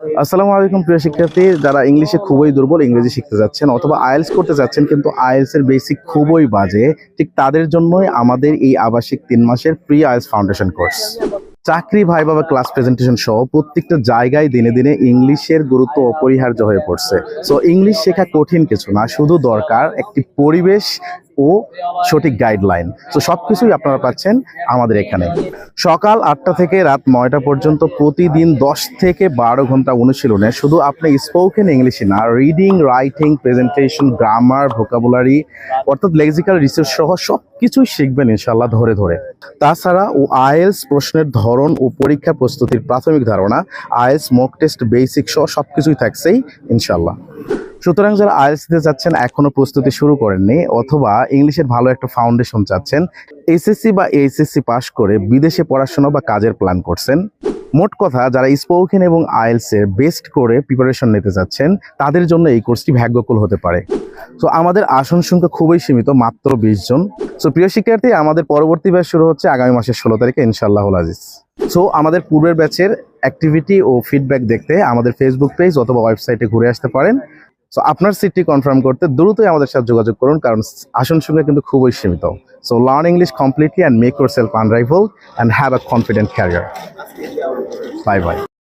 আসসালামু আলাইকুম, প্রিয় শিক্ষার্থী। যারা ইংলিশে খুবই দুর্বল, ইংরেজি শিখতে যাচ্ছেন অথবা আইএলস করতে যাচ্ছেন, কিন্তু আইএলস এর বেসিক খুবই বাজে, ঠিক তাদের জন্যই আমাদের এই আবাসিক তিন মাসের প্রি আইএলস ফাউন্ডেশন কোর্স চাকরি ভাই বাবা ক্লাস প্রেজেন্টেশন সহ প্রত্যেকটা জায়গায় দিনে দিনে ইংলিশের গুরুত্ব অপরিহার্য হয়ে পড়ছে। সো ইংলিশ শেখা কঠিন কিছু না, শুধু দরকার একটি পরিবেশ ও সঠিক গাইডলাইন তো সব কিছুই আপনারা পাচ্ছেন আমাদের এখানে। সকাল আটটা থেকে রাত নয়টা পর্যন্ত প্রতিদিন দশ থেকে বারো ঘণ্টা অনুশীলনে শুধু আপনি স্পোকেন ইংলিশে না reading writing presentation grammar vocabulary অর্থাৎ লেক্সিক্যাল রিসার্চ সহ সব কিছুই শিখবেন ইনশাল্লাহ ধরে ধরে। তাছাড়া ও আইএলস প্রশ্নের ধরন ও পরীক্ষা প্রস্তুতির প্রাথমিক ধারণা, আইএলস মক টেস্ট বেসিক সহ সব কিছুই থাকছেই ইনশাল্লাহ সুতরাং যারা আইএলস দিতে চাচ্ছেন এখনও প্রস্তুতি শুরু করেননি, অথবা ইংলিশের ভালো একটা ফাউন্ডেশন চাচ্ছেন, এসএসসি বা এইচএসসি পাশ করে বিদেশে পড়াশোনা বা কাজের প্ল্যান করছেন, মোট কথা যারা স্পোকেন এবং আইএলস এর বেস্ট করে প্রিপারেশন নিতে চাচ্ছেন তাদের জন্য এই কোর্সটি ভাগ্যকুল হতে পারে। তো আমাদের আসন সংখ্যা খুবই সীমিত, মাত্র বিশ জন। সো প্রিয় শিক্ষার্থী, আমাদের পরবর্তী ব্যাচ শুরু হচ্ছে আগামী মাসের ষোলো তারিখে, ইনশাআল্লাহ আজিজ সো আমাদের পূর্বের ব্যাচের অ্যাক্টিভিটি ও ফিডব্যাক দেখতে আমাদের ফেসবুক পেজ অথবা ওয়েবসাইটে ঘুরে আসতে পারেন। সো আপনার সিটটি কনফার্ম করতে দ্রুতই আমাদের সাথে যোগাযোগ করুন, কারণ আসন সংখ্যা কিন্তু খুবই সীমিত। So learn English completely and make yourself unrivalled and have a confident career bye bye